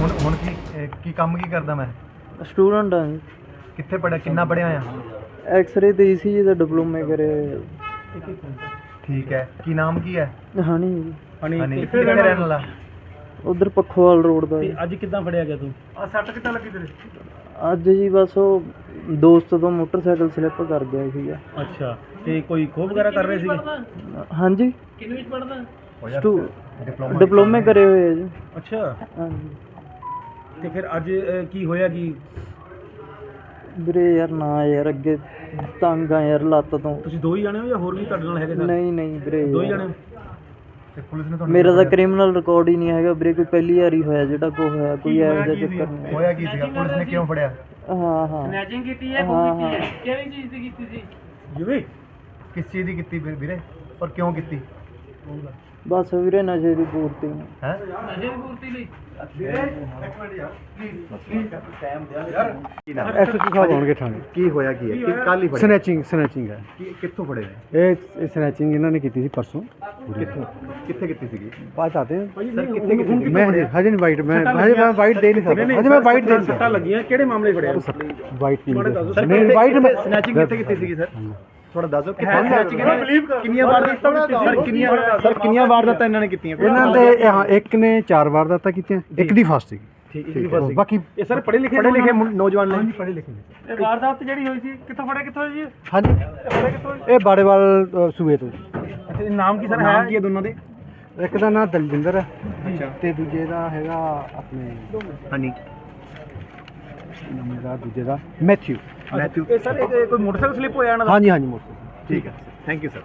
ਹੁਣ ਹੁਣ ਕੀ ਇਹ ਕੀ ਕੰਮ ਕੀ ਕਰਦਾ ਮੈਂ? ਸਟੂਡੈਂਟ ਹਾਂ ਕਿੱਥੇ ਪੜਿਆ ਕਿੰਨਾ ਪੜਿਆ ਆ? ਐਕਸ-ਰੇ ਤੇ ਈਸੀਜੀ ਦਾ ਡਿਪਲੋਮਾ ਕਰਿਆ ਠੀਕ ਹੈ। ਕੀ ਨਾਮ ਕੀ ਹੈ? ਹਣੀ। ਹਨੀ ਕਿੱਥੇ ਰਹਿਣ ਵਾਲਾ? ਉਧਰ ਪੱਖੋਵਾਲ ਰੋਡ ਦਾ ਜੀ। ਅੱਜ ਕਿੱਦਾਂ ਫੜਿਆ ਗਿਆ ਤੂੰ? ਆ ਸੱਟ ਕਿੱਦਾਂ ਲੱਗੀ ਤੇਰੇ? ਅੱਜ ਜੀ ਬਸ ਉਹ ਦੋਸਤ ਤੋਂ ਮੋਟਰਸਾਈਕਲ ਸਲਿੱਪ ਕਰ ਗਿਆ ਸੀਗਾ। ਅੱਛਾ। ਤੇ ਕੋਈ ਖੋਹ ਵਗੈਰਾ ਕਰ ਰਹੇ ਸੀਗੇ? ਹਾਂਜੀ। ਹੋ ਯਾਰ ਸਟੂ ਡਿਪਲੋਮਾ ਡਿਪਲੋਮੇ ਕਰੇ ਹੋਏ ਆ ਜੀ। ਅੱਛਾ। ਹਾਂਜੀ। ਤੇ ਫਿਰ ਅੱਜ ਅਹ, ਕੀ ਹੋਇਆ ਕੀ? ਵੀਰੇ ਯਾਰ ਨਾ ਯਾਰ ਅੱਗੇ ਤੰਗ ਆ ਯਾਰ ਲੱਤ ਤੋਂ। ਤੁਸੀਂ ਦੋ ਹੀ ਜਾਣੇ ਹੋ ਜਾਂ ਹੋਰ ਵੀ ਤੁਹਾਡੇ ਨਾਲ ਹੈਗੇ ਸਰ? ਨਹੀਂ ਨਹੀਂ ਵੀਰੇ। ਦੋ ਹੀ। ਜਾਣੇ ਹੋ? ਤੇ ਪੁਲਿਸ ਨੇ ਤੁਹਾਨੂੰ ਮੇਰਾ ਤਾਂ ਕ੍ਰਿਮੀਨਲ ਰਿਕਾਰਡ ਹੀ ਨਹੀਂ ਹੈਗਾ ਵੀਰੇ ਕੋਈ ਪਹਿਲੀ ਵਾਰੀ ਹੋਇਆ ਜਿਹੜਾ ਕੋ ਹੋਇਆ ਕੋਈ ਇਹੋ ਜਿਹਾ ਸੀ? ਚੱਕਰ ਨਹੀਂ। ਹੋਇਆ ਕੀ ਸੀਗਾ? ਪੁਲਿਸ ਨੇ ਕਿਉਂ ਫੜਿਆ? ਹਾਂ ਹਾਂ। ਸਨੈਚਿੰਗ ਕੀਤੀ ਹੈ ਹਾਂ ਹਾਂ? ਜਿਵੇਂ ਕਿਸ ਚੀਜ਼ ਦੀ ਕੀਤੀ ਵੀਰ- ਵੀਰੇ? ਔਰ ਕਿਉਂ ਕੀਤੀ? ਬਸ ਵੀਰੇ ਨਸ਼ੇ ਦੀ ਪੂਰਤੀ। ਹੈ? ਨਸ਼ੇ ਦੀ ਪੂਰਤੀ ਲਈ। ਐਸਐਚਓ ਸਾਹਿਬ ਆਉਣਗੇ ਥਾਣੇ। ਕੀ ਹੋਇਆ ਕੀ ਹੈ? ਕਿ ਕੱਲ ਹੀ ਹੈ। ਕਿੱਥੋਂ ਫੜੇ ਇਹ ਇਹ ਇਹਨਾਂ ਨੇ ਕੀਤੀ ਸੀ ਪਰਸੋਂ। ਕਿੱਥੋਂ? ਕਿੱਥੇ ਕੀਤੀ ਸੀਗੀ? ਬਾਅਦ ਆਤੇ ਸਰ ਨਹੀਂ ਮੈਂ ਵਾਈਟ ਦੇ ਨਹੀਂ ਸਕਦਾ। ਹਜੇ ਮੈਂ ਵਾਈਟ ਦੇ ਨਹੀਂ ਸਕਦਾ। ਲੱਗੀਆਂ ਕਿਹੜੇ ਮਾਮਲੇ ਫੜਿਆ ਵਾਈਟ ਨਹੀਂ ਵਾਈਟ ਸਨੈਚਿੰਗ ਕਿੱਥੇ ਕੀਤੀ ਸੀਗੀ ਸਰ? ਥੋੜਾ ਦੱਸੋ snatching ਕਿੰਨੀਆਂ ਵਾਰ ਸਰ ਕਿੰਨੀਆਂ ਸਰ ਕਿੰਨੀਆਂ ਵਾਰ ਦਾ ਇਹਨਾਂ ਨੇ ਕੀਤੀਆਂ? ਇਹਨਾਂ ਦੇ ਹਾਂ ਇੱਕ ਨੇ ਚਾਰ ਵਾਰ ਦਾਤਾ ਕੀਤੀਆਂ ਇੱਕ ਦੀ ਫਾਸਟ ਸੀ ਠੀਕ ਹੈ ਬਾਕੀ ਇਹ ਸਰ ਪੜ੍ਹੇ ਲਿਖੇ ਪੜ੍ਹੇ ਲਿਖੇ ਨੌਜਵਾਨ ਨੇ। ਪੜ੍ਹੇ ਲਿਖੇ ਨੇ ਇਹ ਵਾਰਦਾਤ ਜਿਹੜੀ ਹੋਈ ਸੀ ਕਿੱਥੋਂ ਫੜਿਆ ਕਿੱਥੋਂ ਜੀ ਹਾਂਜੀ। ਇਹ ਬਾੜੇਵਾਲ ਸੂਏ ਤੋਂ। ਅੱਛਾ ਇਹ ਨਾਮ ਕੀ ਸਰ? ਹੈ? ਨਾਮ ਕੀ ਹੈ ਦੋਨਾਂ ਦੇ? ਇੱਕ ਦਾ ਨਾਮ ਦਲਜਿੰਦਰ ਹੈ ਅੱਛਾ। ਤੇ ਦੂਜੇ ਦਾ ਹੈਗਾ ਆਪਣੇ ਹਨੀ ਨਾਮ ਦਾ ਦੂਜੇ ਦਾ ਮੈਥਿਊ। ਮੈਥਿਊ। ਇਹ ਸਰ ਇਹ ਕੋਈ ਮੋਟਰਸਾਈਕਲ ਸਲਿੱਪ ਹੋਇਆ ਇਹਨਾਂ ਦਾ? ਹਾਂਜੀ ਹਾਂਜੀ ਮੋਟਰ ਠੀਕ ਹੈ ਥੈਂਕ ਯੂ ਸਰ